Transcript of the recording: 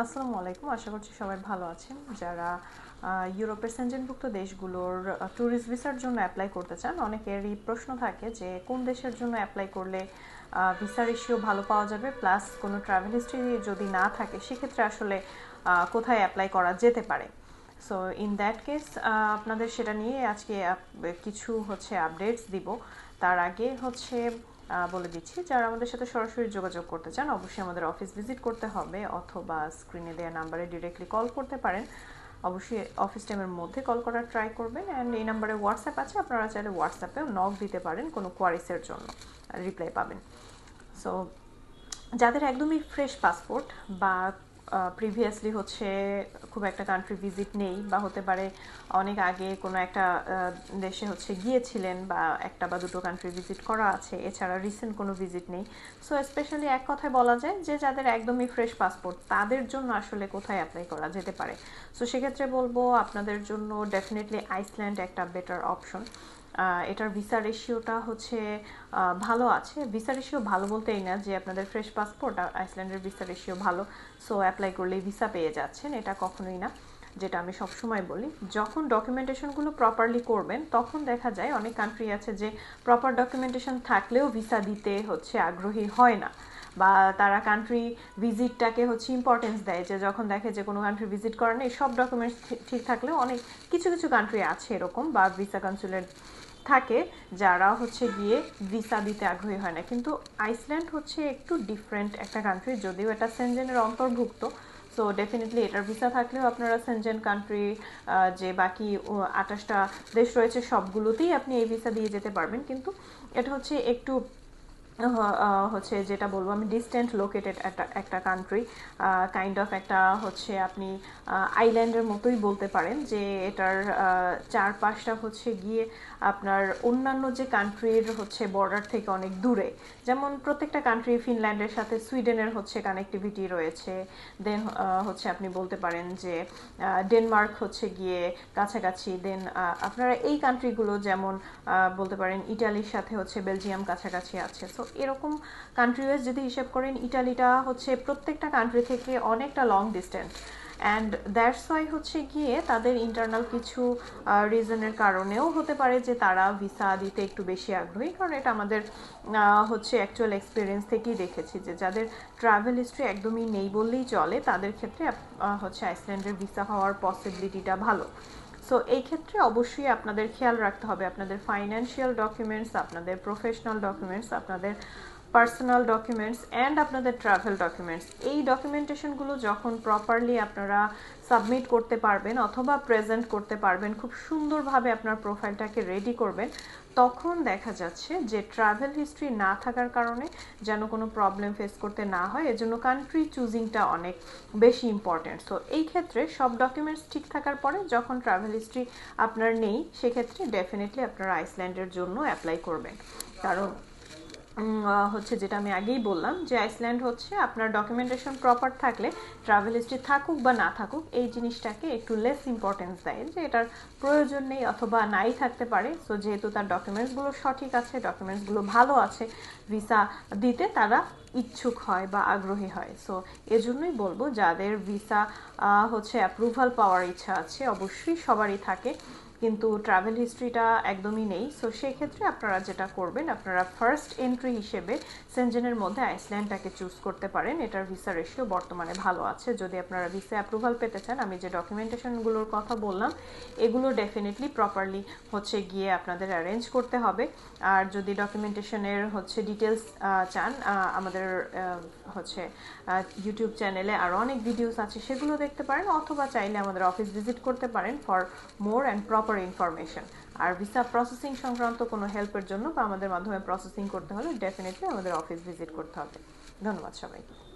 আসসালামু আলাইকুম। আশা করছি সবাই ভালো আছেন। যারা ইউরোপের সেঞ্জেনভুক্ত দেশগুলোর ট্যুরিস্ট ভিসার জন্য অ্যাপ্লাই করতে চান, অনেকেরই প্রশ্ন থাকে যে কোন দেশের জন্য অ্যাপ্লাই করলে ভিসার ইস্যু ভালো পাওয়া যাবে? প্লাস কোনো ট্রাভেল হিস্ট্রি যদি না থাকে, সেক্ষেত্রে আসলে কোথায় অ্যাপ্লাই করা যেতে পারে? সো ইন দ্যাট কেস আপনাদের সেটা নিয়ে আজকে কিছু হচ্ছে আপডেটস দিব। তার আগে হচ্ছে বলে দিচ্ছি, যারা আমাদের সাথে সরাসরি যোগাযোগ করতে চান, অবশ্যই আমাদের অফিস ভিজিট করতে হবে অথবা স্ক্রিনে দেওয়া নাম্বারে ডিরেক্টলি কল করতে পারেন। অবশ্যই অফিস টাইমের মধ্যে কল করার ট্রাই করবেন অ্যান্ড এই নাম্বারে হোয়াটসঅ্যাপ আছে, আপনারা চাইলে হোয়াটসঅ্যাপেও নক দিতে পারেন কোনো কোয়ারিসের জন্য রিপ্লাই পাবেন। সো যাদের একদমই ফ্রেশ পাসপোর্ট বা প্রিভিয়াসলি হচ্ছে খুব একটা কান্ট্রি ভিজিট নেই বা হতে পারে অনেক আগে কোনো একটা দেশে হচ্ছে গিয়েছিলেন বা একটা বা দুটো কান্ট্রি ভিজিট করা আছে, এছাড়া রিসেন্ট কোনো ভিজিট নেই। সো স্পেশালি এক কথায় বলা যায় যে যাদের একদমই ফ্রেশ পাসপোর্ট তাদের জন্য আসলে কোথায় অ্যাপ্লাই করা যেতে পারে? সো সেক্ষেত্রে বলব আপনাদের জন্য ডেফিনেটলি আইসল্যান্ড একটা বেটার অপশন এটার ভিসা রেশিওটা হচ্ছে ভালো আছে। ভিসা রেশিও ভালো বলতেই না যে আপনাদের ফ্রেশ পাসপোর্ট আর আইসল্যান্ডের ভিসা রেশিও ভালো। সো অ্যাপ্লাই করলেই ভিসা পেয়ে যাচ্ছেন, এটা কখনোই না, যেটা আমি সবসময় বলি। যখন ডকুমেন্টেশনগুলো প্রপারলি করবেন, তখন দেখা যায় অনেক কান্ট্রি আছে যে প্রপার ডকুমেন্টেশন থাকলেও ভিসা দিতে হচ্ছে আগ্রহী হয় না। বা তারা কান্ট্রি ভিজিটটাকে হচ্ছে ইম্পর্টেন্স দেয় যে যখন দেখে যে কোনো কান্ট্রি ভিজিট করে নেই, সব ডকুমেন্টস ঠিক থাকলেও অনেক, কিছু কিছু কান্ট্রি আছে এরকম বা ভিসা কনসুলেট থাকে যারা হচ্ছে গিয়ে ভিসা দিতে আগ্রহী হয় না। কিন্তু আইসল্যান্ড হচ্ছে একটু ডিফারেন্ট একটা কান্ট্রি যদিও এটা সেনজেনের অন্তর্ভুক্ত সো ডেফিনেটলি এটার ভিসা থাকলেও আপনারা সেনজেন কান্ট্রি যে বাকি আঠাশটা দেশ রয়েছে, সবগুলোতেই আপনি এই ভিসা দিয়ে যেতে পারবেন। কিন্তু এটা হচ্ছে একটু হচ্ছে যেটা বলব আমি ডিস্টেন্ট লোকেটেড একটা একটা কান্ট্রি কাইন্ড অফ একটা হচ্ছে আপনি আইল্যান্ডের মতোই বলতে পারেন যে এটার চারপাশটা হচ্ছে গিয়ে আপনার অন্যান্য যে কান্ট্রির হচ্ছে বর্ডার থেকে অনেক দূরে। যেমন প্রত্যেকটা কান্ট্রি ফিনল্যান্ডের সাথে সুইডেনের হচ্ছে কানেক্টিভিটি রয়েছে। দেন হচ্ছে আপনি বলতে পারেন যে ডেনমার্ক হচ্ছে গিয়ে কাছাকাছি। দেন আপনারা এই কান্ট্রিগুলো যেমন বলতে পারেন ইটালির সাথে হচ্ছে বেলজিয়াম কাছাকাছি আছে। সো এরকম কান্ট্রি ওয়াইজ যদি হিসেব করেন, ইটালিটা হচ্ছে প্রত্যেকটা কান্ট্রি থেকে অনেকটা long distance and that's why হচ্ছে গিয়ে তাদের ইন্টারনাল কিছু রিজনের কারণেও হতে পারে যে তারা ভিসা দিতে একটু বেশি আগ্রহী। কারণ এটা আমাদের হচ্ছে অ্যাকচুয়াল এক্সপিরিয়েন্স থেকেই দেখেছি যে যাদের ট্রাভেল হিস্ট্রি একদমই নেই বললেই চলে, তাদের ক্ষেত্রে হচ্ছে আইসল্যান্ডের ভিসা হওয়ার পসিবিলিটিটা ভালো। সো এই ক্ষেত্রে অবশ্যই আপনাদের খেয়াল রাখতে হবে। আপনাদের ফাইন্যান্সিয়াল ডকুমেন্টস আপনাদের প্রফেশনাল ডকুমেন্টস আপনাদের পার্সোনাল ডকুমেন্টস অ্যান্ড আপনাদের ট্রাভেল ডকুমেন্টস এই ডকুমেন্টেশনগুলো যখন প্রপারলি আপনারা সাবমিট করতে পারবেন অথবা প্রেজেন্ট করতে পারবেন, খুব সুন্দরভাবে আপনার প্রোফাইলটাকে রেডি করবেন, তখন দেখা যাচ্ছে যে ট্রাভেল হিস্ট্রি না থাকার কারণে যেন কোনো প্রবলেম ফেস করতে না হয়, এজন্য কান্ট্রি চুজিংটা অনেক বেশি ইম্পর্ট্যান্ট সো এই ক্ষেত্রে সব ডকুমেন্টস ঠিক থাকার পরে যখন ট্রাভেল হিস্ট্রি আপনার নেই, সেক্ষেত্রে ডেফিনেটলি আপনারা আইসল্যান্ডের জন্য অ্যাপ্লাই করবেন। কারণ হচ্ছে যেটা আমি আগেই বললাম যে আইসল্যান্ড হচ্ছে আপনার ডকুমেন্টেশন প্রপার থাকলে ট্রাভেল হিস্ট্রি থাকুক বা না থাকুক, এই জিনিসটাকে একটু লেস ইম্পর্টেন্স দেয় যে এটার প্রয়োজন নেই অথবা নাই থাকতে পারে। সো যেহেতু তার ডকুমেন্টসগুলো সঠিক আছে ডকুমেন্টসগুলো ভালো আছে ভিসা দিতে তারা ইচ্ছুক হয় বা আগ্রহী হয়। সো এজন্যই বলব, যাদের ভিসা হচ্ছে অ্যাপ্রুভাল পাওয়ার ইচ্ছা আছে, অবশ্যই সবারই থাকে। কিন্তু ট্রাভেল হিস্ট্রিটা একদমই নেই। সো সেক্ষেত্রে আপনারা যেটা করবেন, আপনারা ফার্স্ট এন্ট্রি হিসেবে সেনজেনের মধ্যে আইসল্যান্ডটাকে চুজ করতে পারেন। এটার ভিসা রেশিও বর্তমানে ভালো আছে। যদি আপনারা ভিসা অ্যাপ্রুভাল পেতে চান, আমি যে ডকুমেন্টেশনগুলোর কথা বললাম, এগুলো ডেফিনেটলি প্রপারলি হচ্ছে গিয়ে আপনাদের অ্যারেঞ্জ করতে হবে। আর যদি ডকুমেন্টেশনের হচ্ছে ডিটেলস চান আমাদের হচ্ছে ইউটিউব চ্যানেলে আরও অনেক ভিডিওস আছে, সেগুলো দেখতে পারেন। অথবা চাইলে আমাদের অফিস ভিজিট করতে পারেন for more and proper information R visa processing সংক্রান্ত কোনো হেল্পের জন্য বা আমাদের মাধ্যমে প্রসেসিং করতে হলে ডেফিনেটলি আমাদের অফিস ভিজিট করতে হবে। ধন্যবাদ সবাইকে।